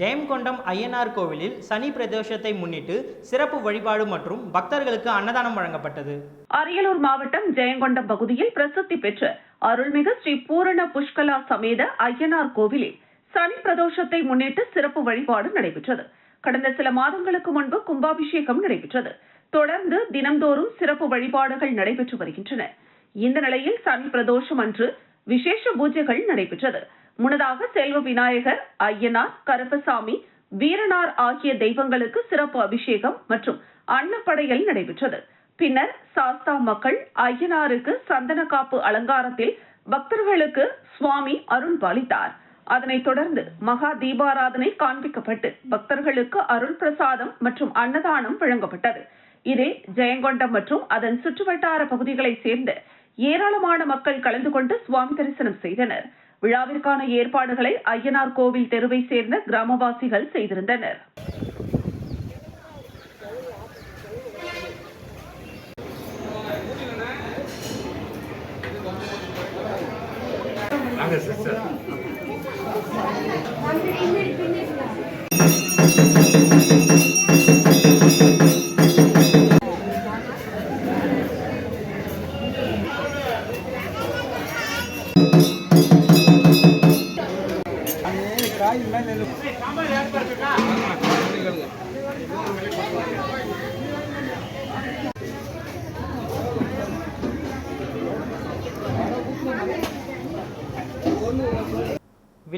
ஜெயங்கொண்டம் ஐயனார் கோவிலில் சனி பிரதோஷத்தை முன்னிட்டு சிறப்பு வழிபாடு மற்றும் பக்தர்களுக்கு அன்னதானம் வழங்கப்பட்டது. அரியலூர் மாவட்டம் ஜெயங்கொண்டம் பகுதியில் பிரசித்தி பெற்ற அருள்மிகு ஸ்ரீ பூரண புஷ்கலா சமேத ஐயனார் கோவிலில் சனி பிரதோஷத்தை முன்னிட்டு சிறப்பு வழிபாடு நடைபெற்றது. கடந்த சில மாதங்களுக்கு முன்பு கும்பாபிஷேகம் நடைபெற்றது. தொடர்ந்து தினம்தோறும் சிறப்பு வழிபாடுகள் நடைபெற்று வருகின்றன. இந்த நிலையில் சனி பிரதோஷம் அன்று விசேஷ பூஜைகள் நடைபெற்றது. முன்னதாக செல்வ விநாயகர் ஐயனார் கருப்பசாமி வீரனார் ஆகிய தெய்வங்களுக்கு சிறப்பு அபிஷேகம் மற்றும் அன்னப்படையல் நடைபெற்றது. பின்னர் சாஸ்தா மக்கள் ஐயனாருக்கு சந்தன காப்பு அலங்காரத்தில் பக்தர்களுக்கு சுவாமி அருள் பாலித்தார். அதனைத் தொடர்ந்து மகா தீபாராதனை காண்பிக்கப்பட்டு பக்தர்களுக்கு அருள் பிரசாதம் மற்றும் அன்னதானம் வழங்கப்பட்டது. இதில் ஜெயங்கொண்டம் மற்றும் அதன் சுற்றுவட்டார பகுதிகளைச் சேர்ந்த ஏராளமான மக்கள் கலந்து கொண்டு சுவாமி தரிசனம் செய்தனர். விழாவிற்கான ஏற்பாடுகளை ஐயனார் கோவில் தெருவை சேர்ந்த கிராமவாசிகள் செய்திருந்தனர். நாங்கள் சிஸ்டர்.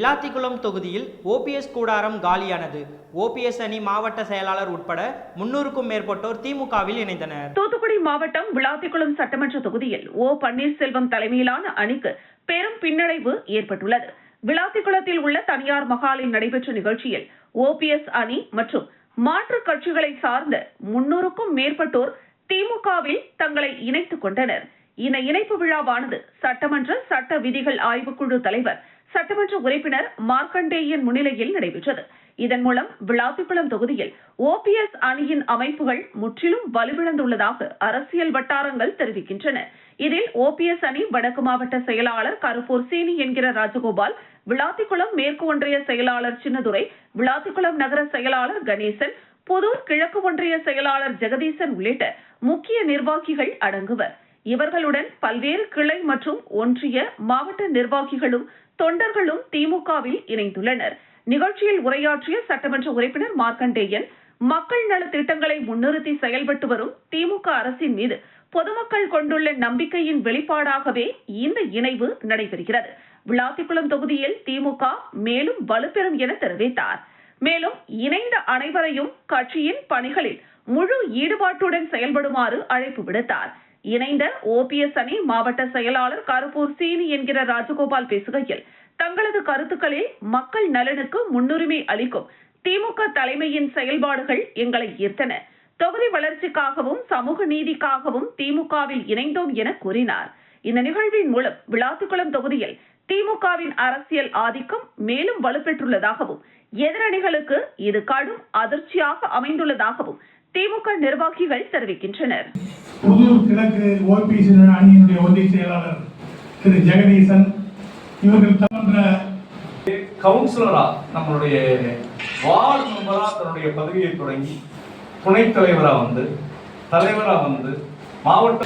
விளாத்திக்குளம் தொகுதியில் ஓபிஎஸ் கூடாரம் காலியானது. ஓபிஎஸ் அணி மாவட்ட செயலாளர் உட்பட முன்னூறுக்கும் மேற்பட்டோர் திமுகவில் இணைந்தனர். தூத்துக்குடி மாவட்டம் விளாத்திக்குளம் சட்டமன்ற தொகுதியில் ஓ பன்னீர்செல்வம் தலைமையிலான அணிக்கு பெரும் பின்னடைவு ஏற்பட்டுள்ளது. விளாத்திக்குளத்தில் உள்ள தனியார் மகாலில் நடைபெற்ற நிகழ்ச்சியில் ஓபிஎஸ் அணி மற்றும் மாற்று கட்சிகளை சார்ந்த முன்னூறுக்கும் மேற்பட்டோர் திமுகவில் தங்களை இணைத்துக் கொண்டனர். இந்த இணைப்பு விழாவானது சட்டமன்ற சட்ட விதிகள் ஆய்வுக்குழு தலைவர் சட்டமன்ற உறுப்பினர் மார்க்கண்டேயன் முன்னிலையில் நடைபெற்றது. இதன் மூலம் விளாத்திக்குளம் தொகுதியில் ஓபிஎஸ் அணியின் அமைப்புகள் முற்றிலும் வலுவிழந்துள்ளதாக அரசியல் வட்டாரங்கள் தெரிவிக்கின்றன. இதில் ஓபிஎஸ் அணி வடக்கு மாவட்ட செயலாளர் கருப்பூர் சீனி என்கிற ராஜகோபால் விளாத்திக்குளம் மேற்கு ஒன்றிய செயலாளர் சின்னதுரை விளாத்திக்குளம் நகர செயலாளர் கணேசன் புதூர் கிழக்கு ஒன்றிய செயலாளர் ஜெகதீசன் உள்ளிட்ட முக்கிய நிர்வாகிகள் அடங்குவர். இவர்களுடன் பல்வேறு கிளை மற்றும் ஒன்றிய மாவட்ட நிர்வாகிகளும் தொண்டர்களும் திமுகவில் இணைந்துள்ளனர். நிகழ்ச்சியில் உரையாற்றிய சட்டமன்ற உறுப்பினர் மார்க்கண்டேயன் மக்கள் நல திட்டங்களை முன்னிறுத்தி செயல்பட்டு வரும் திமுக அரசின் மீது பொதுமக்கள் கொண்டுள்ள நம்பிக்கையின் வெளிப்பாடாகவே இந்த இணைவு நடைபெறுகிறது. விளாத்திக்குளம் தொகுதியில் திமுக மேலும் வலுப்பெறும் என தெரிவித்தார். மேலும் இணைந்த அனைவரையும் கட்சியின் பணிகளில் முழு ஈடுபாட்டுடன் செயல்படுமாறு அழைப்பு விடுத்தார். இணைந்த ஓபிஎஸ் அணி மாவட்ட செயலாளர் கருப்பூர் சீனி என்கிற ராஜகோபால் பேசுகையில் தங்களது கருத்துக்களில் மக்கள் நலனுக்கு முன்னுரிமை அளிக்கும் திமுக தலைமையின் செயல்பாடுகள் எங்களை ஈர்த்தன தொகுதி வளர்ச்சிக்காகவும் சமூக நீதிக்காகவும் திமுகவில் இணைந்தோம் என கூறினார். இந்த நிகழ்வின் மூலம் விளாத்துக்குளம் தொகுதியில் திமுகவின் அரசியல் ஆதிக்கம் மேலும் வலுப்பெற்றுள்ளதாகவும் எதிரணிகளுக்கு இது கடும் அதிர்ச்சியாக அமைந்துள்ளதாகவும் திமுக நிர்வாகிகள் தெரிவிக்கின்றனர். புதூர் கிழக்கு ஓபிசி அணியினுடைய ஒன்றிய செயலாளர் திரு ஜெகதீசன் இவர்கள் தமன்ற கவுன்சிலரா நம்மளுடைய வார்டு மெம்பரா தன்னுடைய பதவியை தொடங்கி துணைத் தலைவரா வந்து தலைவரா வந்து மாவட்ட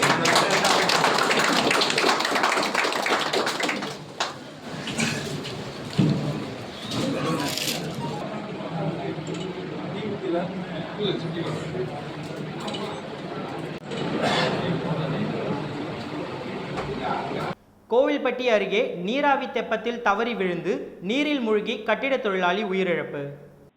கோவில்பட்டி அருகே நீராவி தெப்பத்தில் தவறி விழுந்து நீரில் மூழ்கி கட்டிட தொழிலாளி உயிரிழப்பு.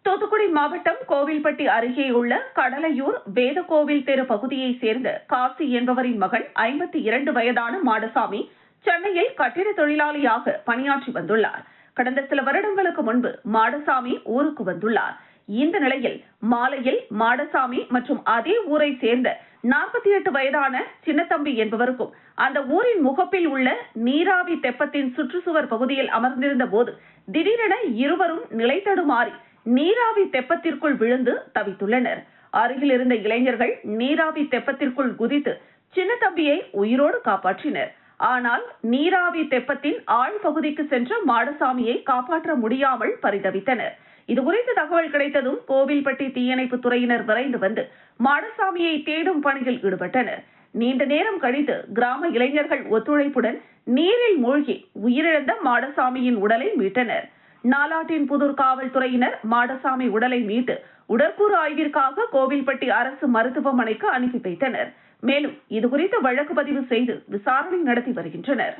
தூத்துக்குடி மாவட்டம் கோவில்பட்டி அருகே உள்ள கடலையூர் வேதகோவில் தெரு பகுதியைச் சேர்ந்த காசி என்பவரின் மகன் ஐம்பத்தி இரண்டு வயதான மாடசாமி சென்னையில் கட்டிட தொழிலாளியாக பணியாற்றி வந்துள்ளார். கடந்த சில வருடங்களுக்கு முன்பு மாடசாமி ஊருக்கு வந்துள்ளார். இந்த நிலையில் மாலையில் மாடசாமி மற்றும் அதே ஊரை சேர்ந்த நாற்பத்தி எட்டு வயதான சின்னத்தம்பி என்பவருக்கும் அந்த ஊரின் முகப்பில் உள்ள நீராவி தெப்பத்தின் சுற்றுச்சுவர் பகுதியில் அமர்ந்திருந்த போது திடீரென இருவரும் நிலை தடுமாறி நீராவி தெப்பத்திற்குள் விழுந்து தவித்துள்ளனர். அருகில் இருந்த இளைஞர்கள் நீராவி தெப்பத்திற்குள் குதித்து சின்னத்தம்பியை உயிரோடு காப்பாற்றினர். ஆனால் நீராவி தெப்பத்தின் ஆழ் பகுதிக்கு சென்ற மாடசாமியை காப்பாற்ற முடியாமல் பரிதவித்தனர். இது குறித்து தகவல் கிடைத்ததும் கோவில்பட்டி தீயணைப்பு துறையினர் விரைந்து வந்து மாடசாமியை தேடும் பணியில் ஈடுபட்டனர். நீண்ட நேரம் கழித்து கிராம இளைஞர்கள் ஒத்துழைப்புடன் நீரில் மூழ்கி உயிரிழந்த மாடசாமியின் உடலை மீட்டனர். நாலாட்டின் புதூர் காவல்துறையினர் மாடசாமி உடலை மீட்டு உடற்கூறு ஆய்விற்காக கோவில்பட்டி அரசு மருத்துவமனைக்கு அனுப்பி வைத்தனர். மேலும் இதுகுறித்து வழக்கு பதிவு செய்து விசாரணை நடத்தி வருகின்றனர்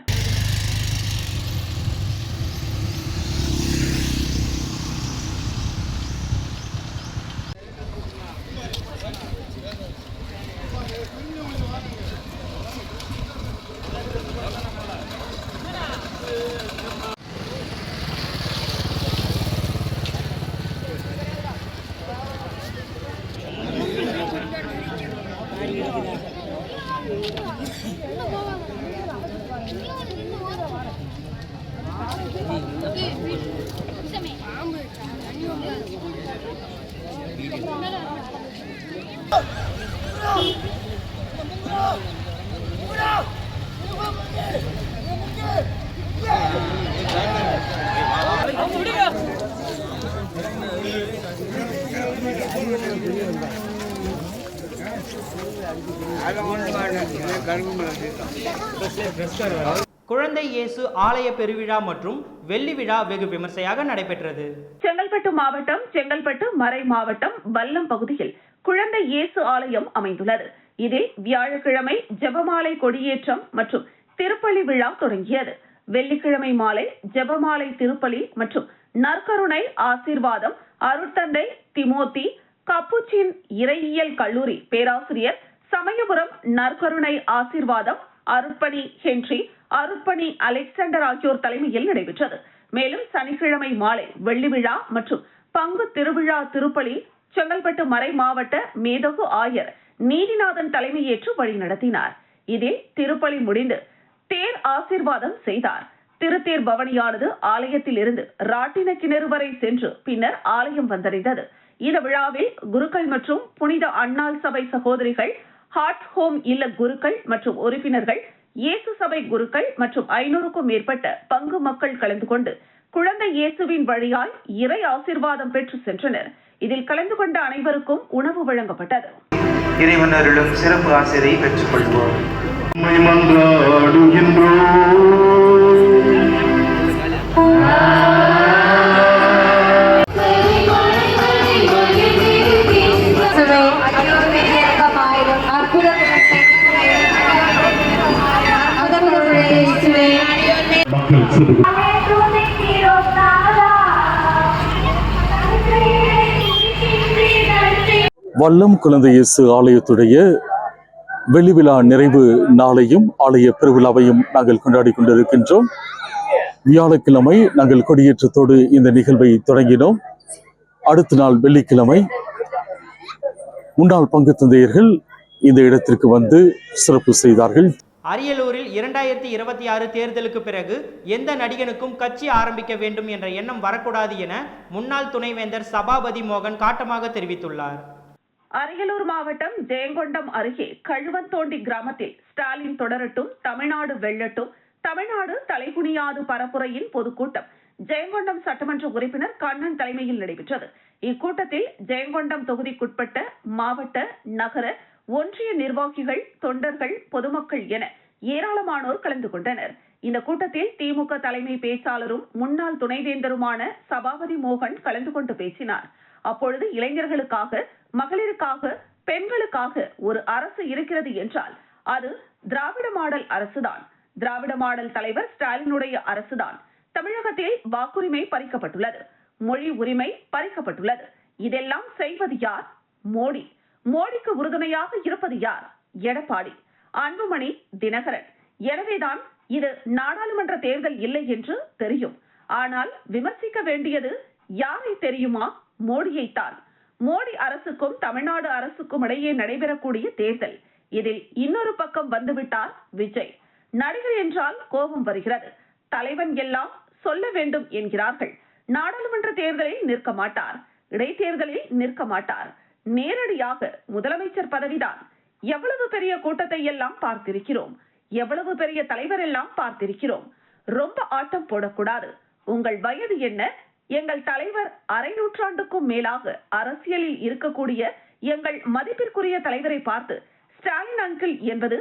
குழந்தை இயேசு ஆலய பெருவிழா மற்றும் வெள்ளி விழா வெகு விமர்சையாக நடைபெற்றது. செங்கல்பட்டு மாவட்டம் செங்கல்பட்டு மறை மாவட்டம் வல்லம் பகுதியில் குழந்தை இயேசு ஆலயம் அமைந்துள்ளது. இதில் வியாழக்கிழமை ஜபமாலை கொடியேற்றம் மற்றும் திருப்பலி விழா தொடங்கியது. வெள்ளிக்கிழமை மாலை ஜபமாலை திருப்பலி மற்றும் நற்கருணை ஆசீர்வாதம் அருட்தந்தை திமோத்தி கப்புச்சின் இறையியல் கல்லூரி பேராசிரியர் சமயபுரம் நற்கருணை ஆசீர்வாதம் அருட்பணி ஹென்றி அருட்பணி அலெக்சாண்டர் ஆகியோர் தலைமையில் நடைபெற்றது. மேலும் சனிக்கிழமை மாலை வெள்ளி விழா மற்றும் பங்கு திருவிழா திருப்பலி செங்கல்பட்டு மறை மாவட்ட மேதகு ஆயர் நீதிநாதன் தலைமையேற்று வழிநடத்தினார் இதில் திருப்பலி முடிந்து தேர் ஆசிர்வாதம் செய்தார். திருத்தேர் பவனியானது ஆலயத்தில் இருந்து ராட்டின கிணறு வரை சென்று பின்னர் ஆலயம் வந்தடைந்தது. இந்த விழாவில் குருக்கள் மற்றும் புனித அண்ணால் சபை சகோதரிகள் ஹார்ட் ஹோம் இல்ல குருக்கள் மற்றும் உறுப்பினர்கள் இயேசு சபை குருக்கள் மற்றும் ஐநூறுக்கும் மேற்பட்ட பங்கு மக்கள் கலந்து கொண்டு குழந்தை இயேசுவின் வழியாய் இறை ஆசீர்வாதம் பெற்று சென்றனர். இதில் கலந்து கொண்ட அனைவருக்கும் உணவு வழங்கப்பட்டது. இறைவன் அருளும் சிறப்பு ஆசிரியை பெற்றுக் கொள்வோம் வல்லம் குழந்தை இயேசு ஆலயத்துடைய வெளிவிழா நிறைவு நாளையும் ஆலய பெருவிழாவையும் நாங்கள் கொண்டாடி கொண்டிருக்கின்றோம். வியாழக்கிழமை நாங்கள் கொடியேற்றத்தோடு இந்த நிகழ்வை தொடங்கினோம். அடுத்த நாள் வெள்ளிக்கிழமை முன்னாள் பங்கு தந்தையர்கள் இந்த இடத்திற்கு வந்து சிறப்பு செய்தார்கள். அரியலூரில் இரண்டாயிரத்தி இருபத்தி ஆறு தேர்தலுக்கு பிறகு எந்த நடிகனுக்கும் கட்சி ஆரம்பிக்க வேண்டும் என்ற எண்ணம் வரக்கூடாது என முன்னாள் துணைவேந்தர் சபாபதி மோகன் காட்டமாக தெரிவித்துள்ளார். அரியலூர் மாவட்டம் ஜெயங்கொண்டம் அருகே கழுவத்தோண்டி கிராமத்தில் ஸ்டாலின் தொடரட்டும் தமிழ்நாடு வெள்ளட்டும் தமிழ்நாடு தலைகுனியாது பரப்புரையின் பொதுக்கூட்டம் ஜெயங்கொண்டம் சட்டமன்ற உறுப்பினர் கண்ணன் தலைமையில் நடைபெற்றது. இக்கூட்டத்தில் ஜெயங்கொண்டம் தொகுதிக்குட்பட்ட மாவட்ட நகர ஒன்றிய நிர்வாகிகள் தொண்டர்கள் பொதுமக்கள் என ஏராளமானோர் கலந்து கொண்டனர். இந்த கூட்டத்தில் திமுக தலைமை பேச்சாளரும் முன்னாள் துணைவேந்தருமான சபாபதி மோகன் கலந்து கொண்டு பேசினார். அப்பொழுது இளைஞர்களுக்காக மகளிருக்காக பெண்களுக்காக ஒரு அரசு இருக்கிறது என்றால் அது திராவிட மாடல் அரசுதான். திராவிட மாடல் தலைவர் ஸ்டாலினுடைய அரசுதான். தமிழகத்தில் வாக்குரிமை பறிக்கப்பட்டுள்ளது. மொழி உரிமை பறிக்கப்பட்டுள்ளது. இதெல்லாம் செய்வது யார்? மோடி. மோடிக்கு உறுதுணையாக இருப்பது யார்? எடப்பாடி. அன்புமணி தினகரன். எனவேதான் இது நாடாளுமன்ற தேர்தல் இல்லை என்று தெரியும். ஆனால் விமர்சிக்க வேண்டியது யாரை தெரியுமா? மோடியைத்தான். மோடி அரசுக்கும் தமிழ்நாடு அரசுக்கும் இடையே நடைபெறக்கூடிய தேர்தல். இதில் இன்னொரு பக்கம் வந்துவிட்டார் விஜய். நடிகர் என்றால் கோபம் வருகிறது. தலைவன் எல்லாம் சொல்ல வேண்டும் என்கிறார்கள். நாடாளுமன்ற தேர்தலில் நிற்க மாட்டார். இடைத்தேர்தலில் நிற்க மாட்டார். நேரடியாக முதலமைச்சர் பதவிதான். எவ்வளவு பெரிய கூட்டத்தை எல்லாம் பார்த்திருக்கிறோம்? எவ்வளவு பெரிய தலைவர் எல்லாம் பார்த்திருக்கிறோம்? ரொம்ப ஆட்டம் போடக்கூடாது. உங்கள் வயது என்ன? எங்கள் தலைவர் அரை நூற்றாண்டுக்கும் மேலாக அரசியலில் இருக்கக்கூடிய எங்கள் மதிப்பிற்குரிய தலைவரை பார்த்து ஸ்டாலின் அங்கிள் என்பது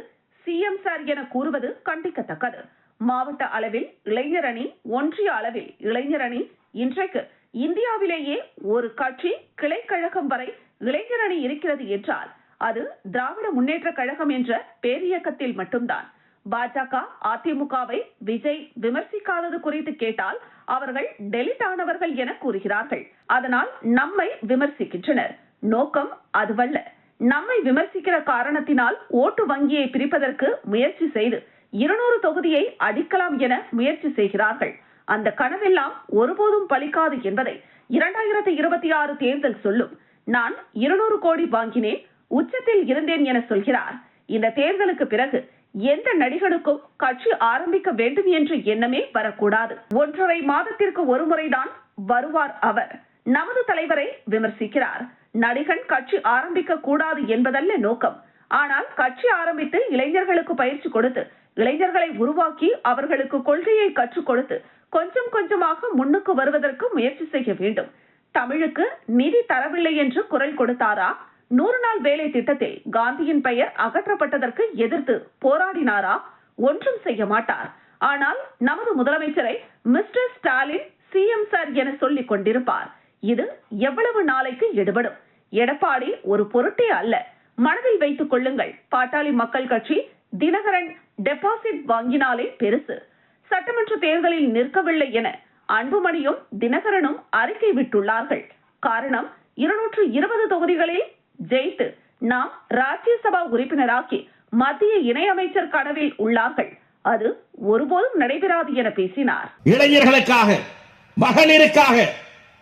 சிஎம் சார் என கூறுவது கண்டிக்கத்தக்கது. மாவட்ட அளவில் இளைஞர் அணி ஒன்றிய அளவில் இளைஞர் அணி இன்றைக்கு இந்தியாவிலேயே ஒரு கட்சி கிளைக்கழகம் வரை இளைஞர் அணி இருக்கிறது என்றால் அது திராவிட முன்னேற்ற கழகம் என்ற பேரியக்கத்தில் மட்டும்தான். பாஜக அதிமுகவை விஜய் விமர்சிக்காதது குறித்து கேட்டால் அவர்கள் டெலிட் ஆனவர்கள் என கூறுகிறார்கள். அதனால் நம்மை விமர்சிக்கின்றனர். நோக்கம் அதுவல்ல. நம்மை விமர்சிக்கிற காரணத்தினால் ஓட்டு வங்கியை பிரிப்பதற்கு முயற்சி செய்து இருநூறு தொகுதியை அடிக்கலாம் என முயற்சி செய்கிறார்கள். அந்த கனவெல்லாம் ஒருபோதும் பலிக்காது என்பதை இரண்டாயிரத்தி இருபத்தி ஆறு தேர்தல் சொல்லும். நான் இருநூறு கோடி வாங்கினேன் உச்சத்தில் இருந்தேன் என சொல்கிறார். இந்த தேர்தலுக்கு பிறகு எந்த நடிகனுக்கும் கட்சி ஆரம்பிக்க வேண்டும் என்ற எண்ணமே வரக்கூடாது. ஒன்றரை மாதத்திற்கு ஒருமுறைதான் வருவார் அவர். நமது தலைவரை விமர்சிக்கிறார். நடிகன் கட்சி ஆரம்பிக்க கூடாது என்பதல்ல நோக்கம். ஆனால் கட்சி ஆரம்பித்து இளைஞர்களுக்கு பயிற்சி கொடுத்து இளைஞர்களை உருவாக்கி அவர்களுக்கு கொள்கையை கற்றுக் கொடுத்து கொஞ்சம் கொஞ்சமாக முன்னுக்கு வருவதற்கு முயற்சி செய்ய வேண்டும். தமிழுக்கு நிதி தரவில்லை என்று குரல் கொடுத்தாரா? நூறு நாள் வேலை திட்டத்தில் காந்தியின் பெயர் அகற்றப்பட்டதற்கு எதிர்த்து போராடினாரா? ஒன்றும் செய்ய மாட்டார். ஆனால் நமது முதலமைச்சரை மிஸ்டர் ஸ்டாலின் சிஎம் சார் என சொல்லிக் கொண்டிருப்பார். இது எவ்வளவு நாளைக்கு எடுபடும்? எடப்பாடி ஒரு பொருட்டே அல்ல. மனதில் வைத்துக் கொள்ளுங்கள் பாட்டாளி மக்கள் கட்சி தினகரன் டெபாசிட் வாங்கினாலே பெருசு. சட்டமன்ற தேர்தலில் நிற்கவில்லை என அன்புமணியும் தினகரனும் அறிக்கை விட்டுள்ளார்கள். காரணம் இருநூற்று இருபது தொகுதிகளில் ஜெயித்து நாம் ராஜ்யசபா உறுப்பினராக்கி மத்திய இணையமைச்சர் கனவில் உள்ளார்கள். அது ஒருபோதும் நடைபெறாது என பேசினார். இளைஞர்களுக்காக மகளிருக்காக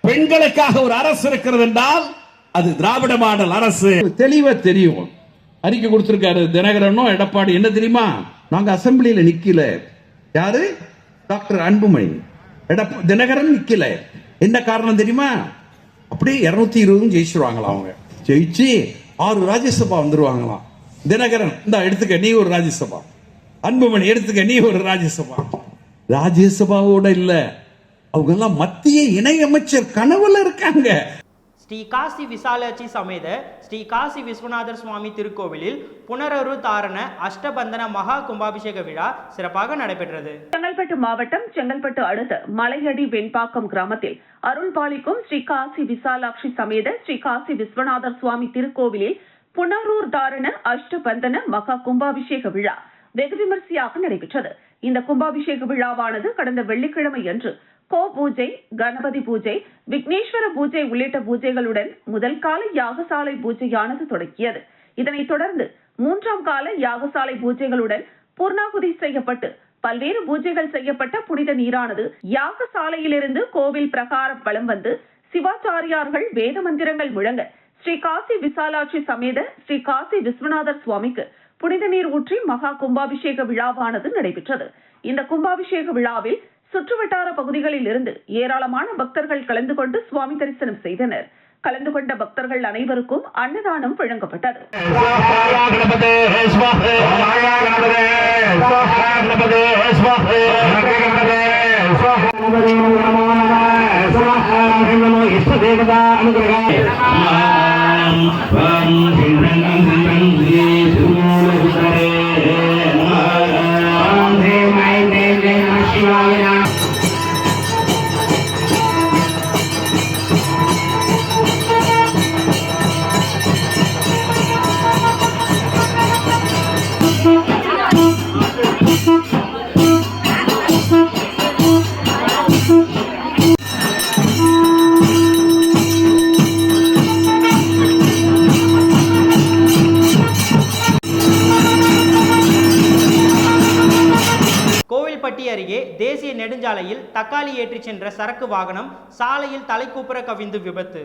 பெண்களுக்காக ஒரு அரசு இருக்கிறது என்றால் அது திராவிட மாடல் அரசு. தெளிவா தெரியும். அறிக்கை கொடுத்திருக்காரு தினகரனும் எடப்பாடி. என்ன தெரியுமா? நாங்க அசெம்பிளியில நிக்கல. யாரு? டாக்டர் அன்புமணி. எடப்ப தினகரன் நிக்கல. என்ன காரணம் தெரியுமா? அப்படியே இருநூத்தி இருபதும் ஜெயிச்சிருவாங்களாம் அவங்க? ஜெயிச்சு ஆறு ராஜ்யசபா வந்துருவாங்களாம். தினகரன் இந்த எடுத்துக்க நீ ஒரு ராஜ்யசபா. அன்புமணி எடுத்துக்க நீ ஒரு ராஜ்யசபா. ராஜ்யசபாவோட இல்லை. அவங்க எல்லாம் மத்திய இணையமைச்சர் கனவுல இருக்காங்க. ஸ்ரீ காசி விசாலாட்சி சமேத ஸ்ரீ காசி விஸ்வநாதர் சுவாமி திருக்கோவிலில் புனரரு தாரண அஷ்டபந்தன மகா கும்பாபிஷேக விழா சிறப்பாக நடைபெற்றது. செங்கல்பட்டு மாவட்டம் செங்கல்பட்டு அடுத்த மலையடி வெண்பாக்கம் கிராமத்தில் அருள்பாலிக்கும் ஸ்ரீ காசி விசாலாட்சி சமேத ஸ்ரீ காசி விஸ்வநாதர் சுவாமி திருக்கோவிலில் புனரூர் தாரண அஷ்டபந்தன மகா கும்பாபிஷேக விழா வெகு விமர்சையாக நடைபெற்றது. இந்த கும்பாபிஷேக விழாவானது கடந்த வெள்ளிக்கிழமை அன்று கோ பூஜை கணபதி பூஜை விக்னேஸ்வர பூஜை உள்ளிட்ட பூஜைகளுடன் முதல் கால யாகசாலை பூஜையானது தொடங்கியது. இதனைத் தொடர்ந்து மூன்றாம் கால யாகசாலை பூஜைகளுடன் பூர்ணாகுதி செய்யப்பட்டு பல்வேறு பூஜைகள் செய்யப்பட்ட புனித நீரானது யாகசாலையிலிருந்து கோவில் பிரகாரம் வலம் வந்து சிவாச்சாரியார்கள் வேத மந்திரங்கள் முழங்க ஸ்ரீ காசி விசாலாட்சி சமேத ஸ்ரீ காசி விஸ்வநாதர் சுவாமிக்கு புனித நீர் ஊற்றி மகா கும்பாபிஷேக விழாவானது நடைபெற்றது. இந்த கும்பாபிஷேக விழாவில் சுற்றுவட்டார பகுதிகளில் இருந்து ஏராளமான பக்தர்கள் கலந்து கொண்டு சுவாமி தரிசனம் செய்தனர் கலந்து கொண்ட பக்தர்கள் அனைவருக்கும் அன்னதானம் வழங்கப்பட்டது அனுகிரகம் நெடுஞ்சாலையில் தக்காளி ஏற்றிச் சென்ற சரக்கு வாகனம் சாலையில் தலைக்கூப்புற கவிழ்ந்து விபத்து.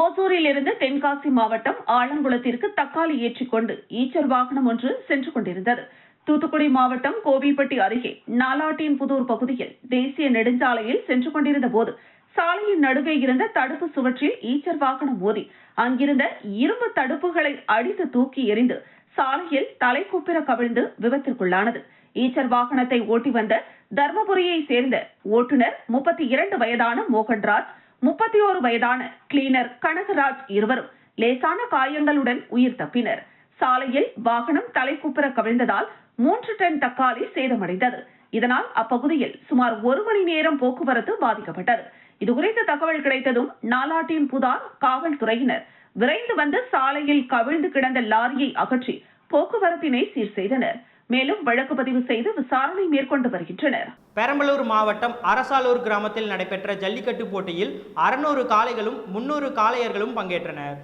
ஓசூரில் இருந்து தென்காசி மாவட்டம் ஆலங்குளத்திற்கு தக்காளி ஏற்றிக்கொண்டு ஈச்சர் வாகனம் ஒன்று சென்று கொண்டிருந்தது. தூத்துக்குடி மாவட்டம் கோவில்பட்டி அருகே நாலாட்டின் புதூர் பகுதியில் தேசிய நெடுஞ்சாலையில் சென்று கொண்டிருந்த போது சாலையின் நடுவே இருந்த தடுப்பு சுவற்றில் ஈச்சர் வாகனம் மோதி அங்கிருந்த இரும்பு தடுப்புகளை அடித்து தூக்கி எறிந்து சாலையில் தலைக்குப்பிர கவிழ்ந்து விபத்திற்குள்ளானது. ஈச்சர் வாகனத்தை ஓட்டி வந்த தர்மபுரியை சேர்ந்த ஓட்டுநர் முப்பத்தி இரண்டு வயதான மோகன்ராஜ் முப்பத்தி ஓரு வயதான கிளீனர் கனகராஜ் இருவரும் லேசான காயங்களுடன் உயிர் தப்பினர். சாலையில் வாகனம் தலைக்குப்புற கவிழ்ந்ததால் மூன்று டன் தக்காளி சேதமடைந்தது. இதனால் அப்பகுதியில் சுமார் ஒரு மணி நேரம் போக்குவரத்து பாதிக்கப்பட்டது. இதுகுறித்து தகவல் கிடைத்ததும் நாலாட்டின் புதார் காவல்துறையினர் விரைந்து வந்து சாலையில் கவிழ்ந்து கிடந்த லாரியை அகற்றி போக்குவரத்தினை சீர் செய்தனர். மேலும் வழக்கு பதிவு செய்து விசாரணை மேற்கொண்டு வருகின்றனர். பெரம்பலூர் மாவட்டம் அரசாலூர் கிராமத்தில் நடைபெற்ற ஜல்லிக்கட்டு போட்டியில் அறுநூறு காளைகளும் முன்னூறு காளையர்களும் பங்கேற்றனர்.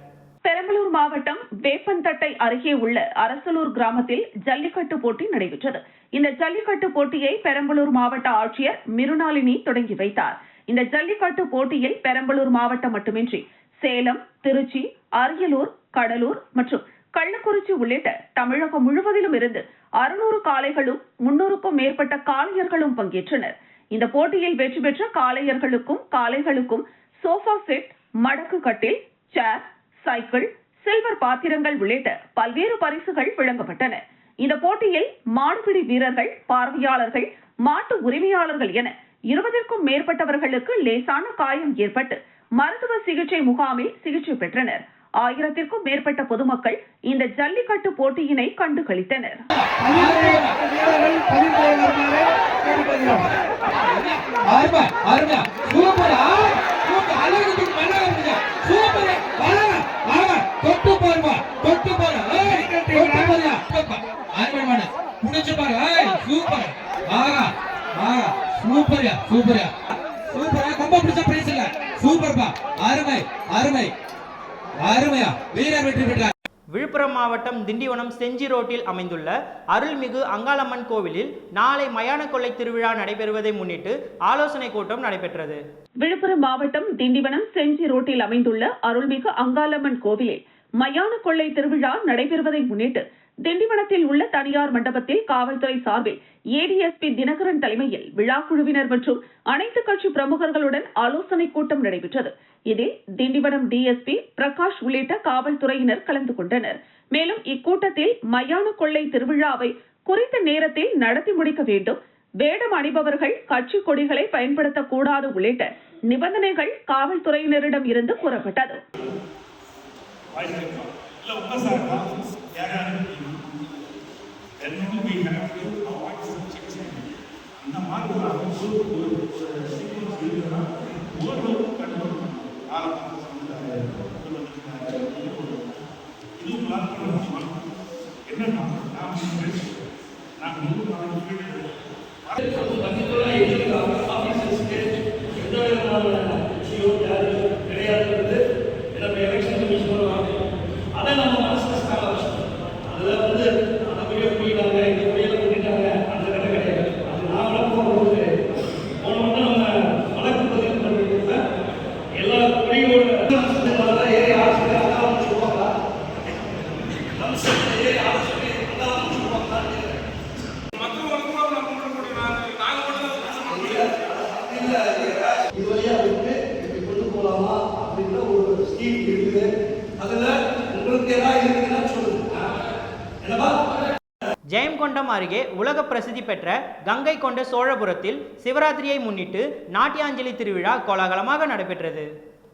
பெரம்பலூர் மாவட்டம் வேப்பந்தட்டை அருகே உள்ள அரசலூர் கிராமத்தில் ஜல்லிக்கட்டு போட்டி நடைபெற்றது. இந்த ஜல்லிக்கட்டு போட்டியை பெரம்பலூர் மாவட்ட ஆட்சியர் மிருணாளினி தொடங்கி வைத்தார். இந்த ஜல்லிக்கட்டு போட்டியில் பெரம்பலூர் மாவட்டம் மட்டுமின்றி சேலம் திருச்சி அரியலூர் கடலூர் மற்றும் கள்ளக்குறிச்சி உள்ளிட்ட தமிழகம் முழுவதிலும் இருந்து அறுநூறு காளைகளும் முன்னூறுக்கும் மேற்பட்ட காளையர்களும் பங்கேற்றனர். இந்த போட்டியில் வெற்றி பெற்ற காளையர்களுக்கும் காளைகளுக்கும் சோஃபா செட் மடக்கு கட்டில் சேர் சைக்கிள் சில்வர் பாத்திரங்கள் உள்ளிட்ட பல்வேறு பரிசுகள் வழங்கப்பட்டன. இந்த போட்டியில் மாடுபிடி வீரர்கள் பார்வையாளர்கள் மாட்டு உரிமையாளர்கள் என இருபதற்கும் மேற்பட்டவர்களுக்கு லேசான காயம் ஏற்பட்டு மருத்துவ சிகிச்சை முகாமில் சிகிச்சை பெற்றனர். ஆயிரத்திற்கும் மேற்பட்ட பொதுமக்கள் இந்த ஜல்லிக்கட்டு போட்டியினை கண்டுகளித்தனர். சூப்பரா சூப்பர்யா சூப்பர்யா சூப்பரா கொம்ப பிடிச்ச பிரைஸ் இல்ல. சூப்பர்பா அருமை அருமை. அருமையா. வீரர் வெற்றி பெற்றார். விழுப்புரம் மாவட்டம் திண்டிவனம் செஞ்சி ரோட்டில் அமைந்துள்ள அருள்மிகு அங்காளம்மன் கோவிலில் நாளை மயான கொள்ளை திருவிழா நடைபெறுவதை முன்னிட்டு ஆலோசனை கூட்டம் நடைபெற்றது. விழுப்புரம் மாவட்டம் திண்டிவனம் செஞ்சி ரோட்டில் அமைந்துள்ள அருள்மிகு அங்காளம்மன் கோவிலில் மயான கொள்ளை திருவிழா நடைபெறுவதை முன்னிட்டு திண்டிவனத்தில் உள்ள தனியார் மண்டபத்தில் காவல்துறை சார்பில் ஏடிஎஸ்பி தினகரன் தலைமையில் விழா குழுவினர் மற்றும் அனைத்து கட்சி பிரமுகர்களுடன் ஆலோசனை கூட்டம் நடைபெற்றது. இதில் திண்டிவனம் டிஎஸ்பி பிரகாஷ் உள்ளிட்ட காவல்துறையினர் கலந்து கொண்டனர். மேலும் இக்கூட்டத்தில் மயான கொள்ளை திருவிழாவை குறித்த நேரத்தில் நடத்தி முடிக்க வேண்டும். வேடம் அணிபவர்கள் கட்சி கொடிகளை பயன்படுத்தக்கூடாது உள்ளிட்ட நிபந்தனைகள் காவல்துறையினரிடம் இருந்து கூறப்பட்டது. ஜெயங்கொண்டம் கொண்ட சோழபுரத்தில் சிவராத்திரியை முன்னிட்டு நாட்டியாஞ்சலி திருவிழா கோலாகலமாக நடைபெற்றது.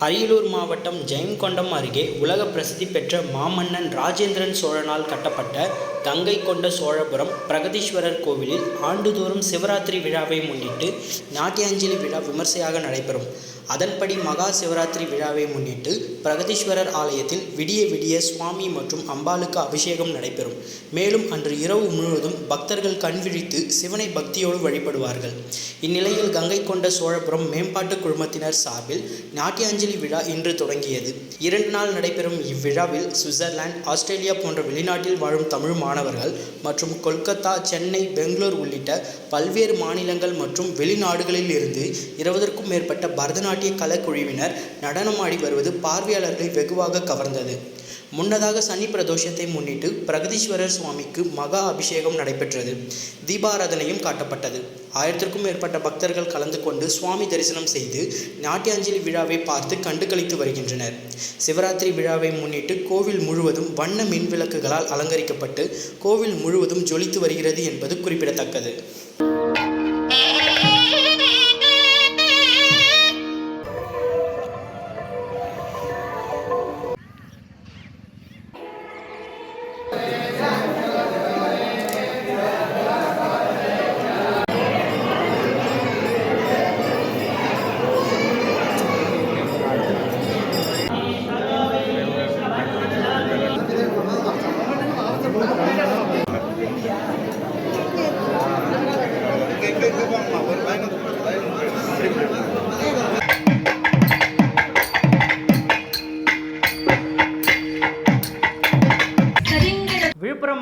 அரியலூர் மாவட்டம் ஜெயங்கொண்டம் அருகே உலக பிரசித்தி பெற்ற மாமன்னன் ராஜேந்திரன் சோழனால் கட்டப்பட்ட கங்கை கொண்ட சோழபுரம் பிரகதீஸ்வரர் கோவிலில் ஆண்டுதோறும் சிவராத்திரி விழாவை முன்னிட்டு நாட்டியாஞ்சலி விழா விமர்சையாக நடைபெறும். அதன்படி மகா சிவராத்திரி விழாவை முன்னிட்டு பிரகதீஸ்வரர் ஆலயத்தில் விடிய விடிய சுவாமி மற்றும் அம்பாளுக்கு அபிஷேகம் நடைபெறும். மேலும் அன்று இரவு முழுவதும் பக்தர்கள் கண்விழித்து சிவனை பக்தியோடு வழிபடுவார்கள். இந்நிலையில் கங்கை கொண்ட சோழபுரம் மேம்பாட்டு குழுமத்தினர் சார்பில் நாட்டியாஞ்சலி விழா இன்று தொடங்கியது. இரண்டு நாள் நடைபெறும் இவ்விழாவில் சுவிட்சர்லாந்து ஆஸ்திரேலியா போன்ற வெளிநாட்டில் வாழும் தமிழ் மாணவர்கள் மற்றும் கொல்கத்தா சென்னை பெங்களூர் உள்ளிட்ட பல்வேறு மாநிலங்கள் மற்றும் வெளிநாடுகளில் இருந்து இருபதற்கும் மேற்பட்ட பரதநாட்டிய கலைக்குழுவினர் நடனமாடி வருவது பார்வையாளர்களை வெகுவாக கவர்ந்தது. முன்னதாக சனி பிரதோஷத்தை முன்னிட்டு பிரகதீஸ்வரர் சுவாமிக்கு மகா அபிஷேகம் நடைபெற்றது. தீபாராதனையும் காட்டப்பட்டது. ஆயிரத்திற்கும் மேற்பட்ட பக்தர்கள் கலந்து கொண்டு சுவாமி தரிசனம் செய்து நாட்டியாஞ்சலி விழாவை பார்த்து கண்டுகளித்து வருகின்றனர். சிவராத்திரி விழாவை முன்னிட்டு கோவில் முழுவதும் வண்ண மின் விளக்குகளால் அலங்கரிக்கப்பட்டு கோவில் முழுவதும் ஜொலித்து வருகிறது என்பது குறிப்பிடத்தக்கது.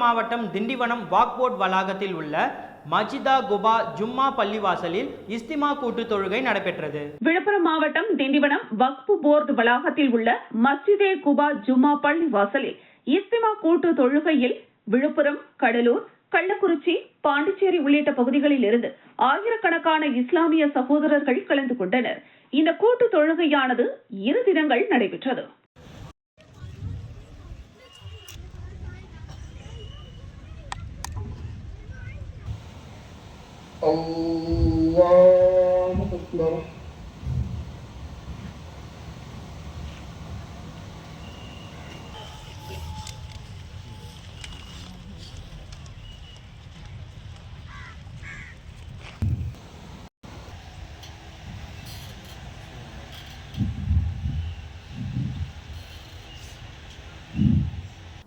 மாவட்டம் திண்டிவனம் வாக்போர்ட் வளாகத்தில் உள்ள மஜிதா குபா ஜும்மா பள்ளிவாசலில் இஸ்திமா கூட்டு தொழுகை நடைபெற்றது. விழுப்புரம் மாவட்டம் திண்டிவனம் வக்பு போர்டு வளாகத்தில் உள்ள மஸ்ஜிதே குபா ஜும்மா பள்ளிவாசலில் இஸ்திமா கூட்டு தொழுகையில் விழுப்புரம் கடலூர் கள்ளக்குறிச்சி பாண்டிச்சேரி உள்ளிட்ட பகுதிகளில் இருந்து ஆயிரக்கணக்கான இஸ்லாமிய சகோதரர்கள் கலந்து கொண்டனர். இந்த கூட்டு தொழுகையானது இரு தினங்கள் நடைபெற்றது. الله أكبر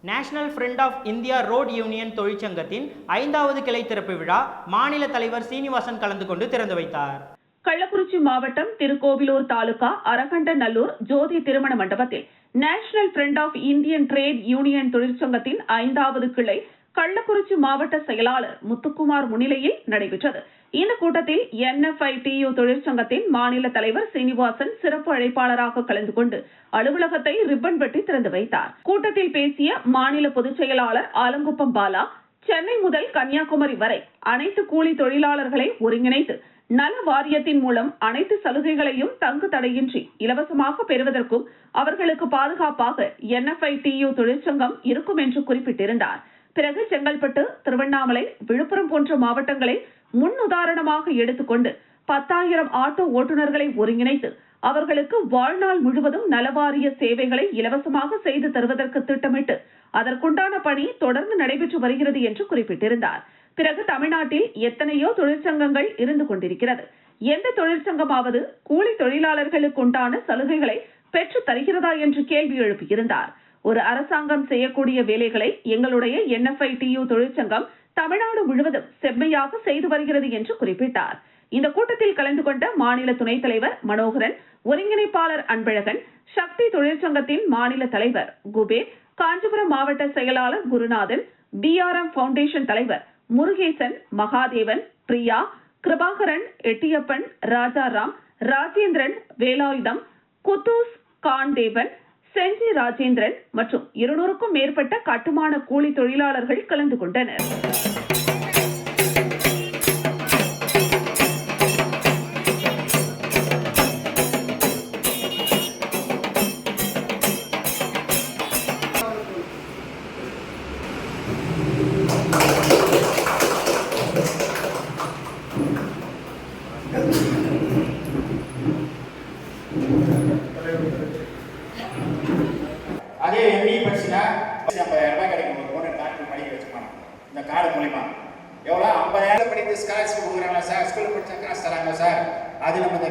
national front of India road union தொழிற்சங்கத்தின் ஐந்தாவது கிளை திறப்பு விழா மாநில தலைவர் சீனிவாசன் கலந்து கொண்டு திறந்து வைத்தார். கள்ளக்குறிச்சி மாவட்டம் திருக்கோவிலூர் தாலுகா அரகண்டநல்லூர் ஜோதி திருமண மண்டபத்தில் national front of Indian trade union தொழிற்சங்கத்தின் ஐந்தாவது கிளை கள்ளக்குறிச்சி மாவட்ட செயலாளர் முத்துக்குமார் முன்னிலையில் நடைபெற்றது. இந்த கூட்டத்தில் என்எஃப்ஐடியு தொழிற்சங்கத்தின் மாநில தலைவர் சீனிவாசன் சிறப்பு அழைப்பாளராக கலந்து கொண்டு அலுவலகத்தை ரிப்பன் வெட்டி திறந்து வைத்தார். கூட்டத்தில் பேசிய மாநில பொதுச் செயலாளர் ஆலங்குப்பம் பாலா சென்னை முதல் கன்னியாகுமரி வரை அனைத்து கூலி தொழிலாளர்களை ஒருங்கிணைத்து நல வாரியத்தின் மூலம் அனைத்து சலுகைகளையும் தங்கு தடையின்றி இலவசமாக பெறுவதற்கும் அவர்களுக்கு பாதுகாப்பாக என்எஃப்ஐடியு தொழிற்சங்கம் இருக்கும் என்று குறிப்பிட்டிருந்தார். பிறகு செங்கல்பட்டு திருவண்ணாமலை விழுப்புரம் போன்ற மாவட்டங்களை முன் உதாரணமாக எடுத்துக்கொண்டு பத்தாயிரம் ஆட்டோ ஓட்டுநர்களை ஒருங்கிணைத்து அவர்களுக்கு வாழ்நாள் முழுவதும் நலவாரிய சேவைகளை இலவசமாக செய்து தருவதற்கு திட்டமிட்டு அதற்குண்டான பணி தொடர்ந்து நடைபெற்று வருகிறது என்று குறிப்பிட்டிருந்தார். பிறகு தமிழ்நாட்டில் எத்தனையோ தொழிற்சங்கங்கள் இருந்து கொண்டிருக்கிறது. எந்த தொழிற்சங்கமாவது கூலி தொழிலாளர்களுக்கு உண்டான சலுகைகளை பெற்று தருகிறதா என்று கேள்வி எழுப்பியிருந்தார். ஒரு அரசாங்கம் செய்யக்கூடிய வேலைகளை எங்களுடைய என்எஃப்ஐடியு தொழிற்சங்கம் தமிழ்நாடு முழுவதும் செம்மையாக செய்து வருகிறது என்று குறிப்பிட்டார். இந்த கூட்டத்தில் கலந்து கொண்ட மாநில துணைத் தலைவர் மனோகரன் ஒருங்கிணைப்பாளர் அன்பழகன் சக்தி தொழிற்சங்கத்தின் மாநில தலைவர் குபேர் காஞ்சிபுரம் மாவட்ட செயலாளர் குருநாதன் பிஆர்எம் பவுண்டேஷன் தலைவர் முருகேசன் மகாதேவன் பிரியா கிருபாகரன் எட்டியப்பன் ராஜாராம் ராஜேந்திரன் வேலாயுதம் குத்தூஸ் கான்தேவன் செஞ்சி ராஜேந்திரன் மற்றும் இருநூறுக்கும் மேற்பட்ட கட்டுமான கூலி தொழிலாளர்கள் கலந்து கொண்டனர்.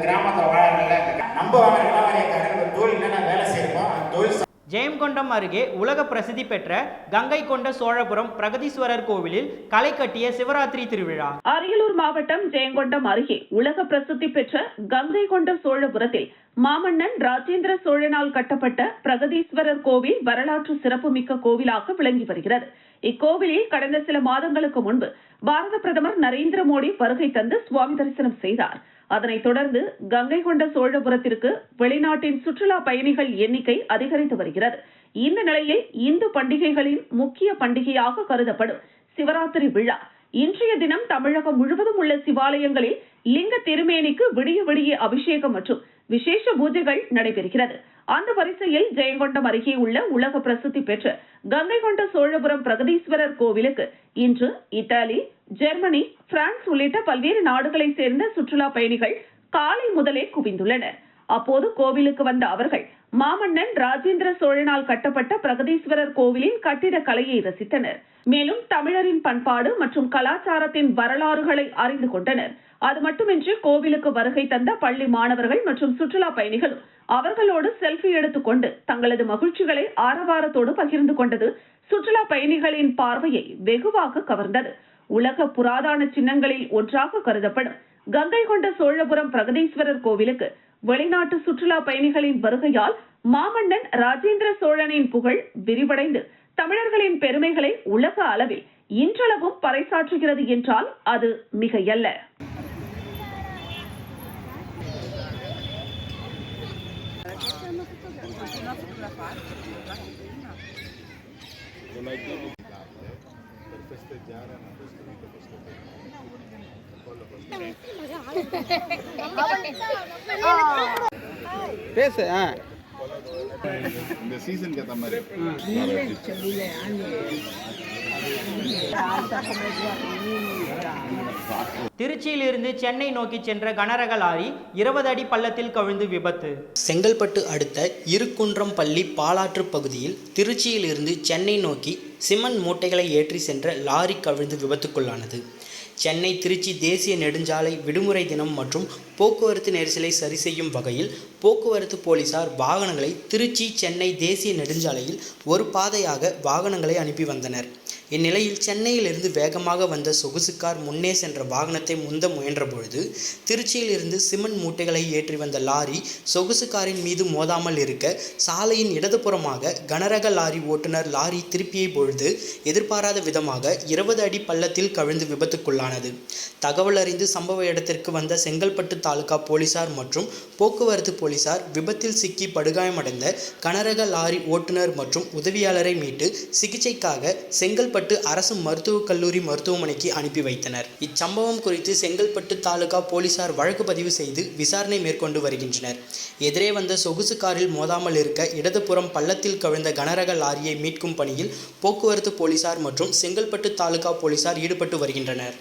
கிராமத்தில் வாழறதில்ல நம்ம வாங்குற நிலவாரியக்காரங்க நம்ம தொழில் என்னென்ன வேலை செய்யணுமோ அந்த தொழில் ஜெயங்கொண்டம் அருகே உலக பிரசித்தி பெற்ற கங்கை கொண்ட சோழபுரம் பிரகதீஸ்வரர் கோவிலில் களை கட்டிய சிவராத்திரி திருவிழா. அரியலூர் மாவட்டம் ஜெயங்கொண்டம் அருகே உலக பிரசித்தி பெற்ற கங்கை கொண்ட சோழபுரத்தில் மாமன்னன் ராஜேந்திர சோழனால் கட்டப்பட்ட பிரகதீஸ்வரர் கோவில் வரலாற்று சிறப்புமிக்க கோவிலாக விளங்கி வருகிறது. இக்கோவிலில் கடந்த சில மாதங்களுக்கு முன்பு பாரத பிரதமர் நரேந்திர மோடி வருகை தந்து சுவாமி தரிசனம் செய்தார். அதனைத் தொடர்ந்து கங்கை கொண்ட சோழபுரத்திற்கு வெளிநாட்டின் சுற்றுலா பயணிகள் எண்ணிக்கை அதிகரித்து வருகிறது. இந்த நிலையில் இந்து பண்டிகைகளின் முக்கிய பண்டிகையாக கருதப்படும் சிவராத்திரி விழா. இன்றைய தினம் தமிழகம் முழுவதும் உள்ள சிவாலயங்களில் லிங்க திருமேனிக்கு விடிய விடிய அபிஷேகம் மற்றும் விசேஷ பூஜைகள் நடைபெறுகிறது. அந்த வரிசையில் ஜெயங்கொண்டம் அருகே உள்ள உலக பிரசித்தி பெற்ற கங்கை கொண்ட சோழபுரம் பிரகதீஸ்வரர் கோவிலுக்கு இன்று இத்தாலி ஜெர்மனி பிரான்ஸ் உள்ளிட்ட பல்வேறு நாடுகளைச் சேர்ந்த சுற்றுலா பயணிகள் காலை முதலே குவிந்துள்ளனர். அப்போது கோவிலுக்கு வந்த அவர்கள் மாமன்னன் ராஜேந்திர சோழனால் கட்டப்பட்ட பிரகதீஸ்வரர் கோவிலின் கட்டிட கலையை ரசித்தனர். மேலும் தமிழரின் பண்பாடு மற்றும் கலாச்சாரத்தின் வரலாறுகளை அறிந்து கொண்டனர். அது மட்டுமின்றி கோவிலுக்கு வருகை தந்த பள்ளி மாணவர்கள் மற்றும் சுற்றுலா பயணிகளும் அவர்களோடு செல்ஃபி எடுத்துக்கொண்டு தங்களது மகிழ்ச்சிகளை ஆரவாரத்தோடு பகிர்ந்து கொண்டது சுற்றுலா பயணிகளின் பார்வையை வெகுவாக கவர்ந்தது. உலக புராதான சின்னங்களில் ஒன்றாக கருதப்படும். கங்கை கொண்ட சோழபுரம் பிரகதீஸ்வரர் கோவிலுக்கு வெளிநாட்டு சுற்றுலா பயணிகளின் வருகையால் மாமன்னன் ராஜேந்திர சோழனின் புகழ் விரிவடைந்து தமிழர்களின் பெருமைகளை உலக அளவில் இன்றளவும் பறைசாற்றுகிறது என்றால் அது மிகையல்ல. பேசு இந்த சீசனுக்கு ஏற்ற மாதிரி திருச்சியிலிருந்து சென்னை நோக்கி சென்ற கனரக லாரி இருபது அடி பள்ளத்தில் கவிழ்ந்து விபத்து. செங்கல்பட்டு அடுத்த இருக்குன்றம் பள்ளி பாலாற்று பகுதியில் திருச்சியிலிருந்து சென்னை நோக்கி சிமெண்ட் மூட்டைகளை ஏற்றி சென்ற லாரி கவிழ்ந்து விபத்துக்குள்ளானது. சென்னை திருச்சி தேசிய நெடுஞ்சாலை விடுமுறை தினம் மற்றும் போக்குவரத்து நெரிசலை சரி செய்யும் வகையில் போக்குவரத்து போலீசார் வாகனங்களை திருச்சி சென்னை தேசிய நெடுஞ்சாலையில் ஒரு பாதையாக வாகனங்களை அனுப்பி வந்தனர். இந்நிலையில் சென்னையிலிருந்து வேகமாக வந்த சொகுசு கார் முன்னே சென்ற வாகனத்தை முந்த முயன்றபொழுது திருச்சியிலிருந்து சிமெண்ட் மூட்டைகளை ஏற்றி வந்த லாரி சொகுசு காரின் மீது மோதாமல் இருக்க சாலையின் இடதுபுறமாக கனரக லாரி ஓட்டுநர் லாரி திருப்பிய பொழுது எதிர்பாராத விதமாக இருபது அடி பள்ளத்தில் கவிழ்ந்து விபத்துக்குள்ளானது. தகவல் அறிந்து சம்பவ இடத்திற்கு வந்த செங்கல்பட்டு தாலுகா போலீசார் மற்றும் போக்குவரத்து போலீசார் விபத்தில் சிக்கி படுகாயமடைந்த கனரக லாரி ஓட்டுநர் மற்றும் உதவியாளரை மீட்டு சிகிச்சைக்காக செங்கல்பட்டு அரசு மருத்துவக் கல்லூரி மருத்துவமனைக்கு அனுப்பி வைத்தனர். இச்சம்பவம் குறித்து செங்கல்பட்டு தாலுகா போலீசார் வழக்கு பதிவு செய்து விசாரணை மேற்கொண்டு வருகின்றனர். எதிரே வந்த சொகுசு காரில் மோதாமல் இருக்க இடதுபுறம் பள்ளத்தில் கவிழ்ந்த கனரக லாரியை மீட்கும் பணியில் போக்குவரத்து போலீசார் மற்றும் செங்கல்பட்டு தாலுகா போலீசார் ஈடுபட்டு வருகின்றனர்.